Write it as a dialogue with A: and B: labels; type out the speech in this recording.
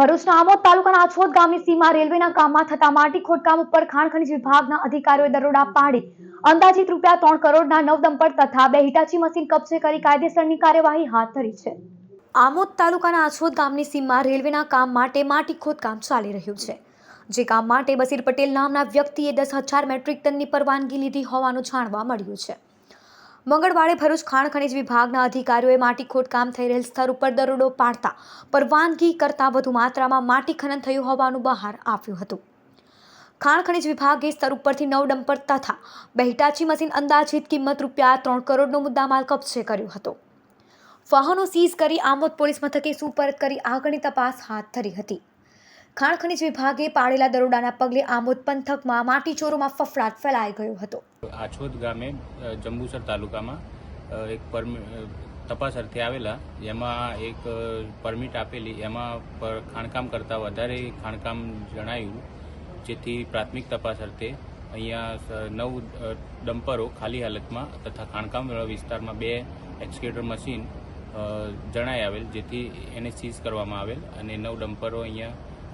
A: ભરૂચના આમોદ તાલુકાના આછોદ ગામની સીમા રેલવેના કામમાં થતા માટી ખોદકામ ઉપર ખાણ વિભાગના અધિકારીઓએ દરોડા પાડી. અંદાજિત રૂપિયા ત્રણ કરોડના નવ ડમ્પર તથા બે હિટાચી મશીન કબજે કરી કાયદેસરની કાર્યવાહી હાથ ધરી છે. આમોદ તાલુકાના આછોદ ગામની સીમમાં રેલવેના કામ માટે માટી ખોદકામ ચાલી રહ્યું છે. જે કામ માટે બસીર પટેલ નામના વ્યક્તિએ દસ હજાર મેટ્રિક ટનની પરવાનગી લીધી હોવાનું જાણવા મળ્યું છે. મંગળવારે ભરૂચ ખાણ ખનિજ વિભાગના અધિકારીઓએ માટી ખોદકામ થઈ રહેલ સ્થળ ઉપર દરોડો પાડતા પરવાનગી કરતાં વધુ માત્રામાં માટી ખનન થયું હોવાનું બહાર આવ્યું હતું. ખાણ ખનિજ વિભાગે સ્તર ઉપરથી નવ ડમ્પર તથા બે હિટાચી મશીન અંદાજિત કિંમત રૂપિયા ત્રણ કરોડનો મુદ્દામાલ કબજે કર્યો હતો. વાહનો સીઝ કરી આમોદ પોલીસ મથકે સુપરત કરી આગળની તપાસ હાથ ધરી હતી. ખાણ ખનીજ વિભાગે પાડેલા દરોડાના પગલે આમોદ પંથકમાં માટીચોરોમાં ફફડાટ ફેલાઈ ગયો હતો.
B: આછોદ ગામે જંબુસર તાલુકામાં એક તપાસ અર્થે આવેલા, જેમાં એક પરમિટ આપેલી, એમાં પર ખાણકામ કરતાં વધારે ખાણકામ જણાયું, જેથી પ્રાથમિક તપાસ અર્થે અહીંયા નવ ડમ્પરો ખાલી હાલતમાં તથા ખાણકામ વિસ્તારમાં બે એક્સકેટર મશીન જણાઈ આવેલ, જેથી એને સીઝ કરવામાં આવેલ અને નવ ડમ્પરો અહીંયા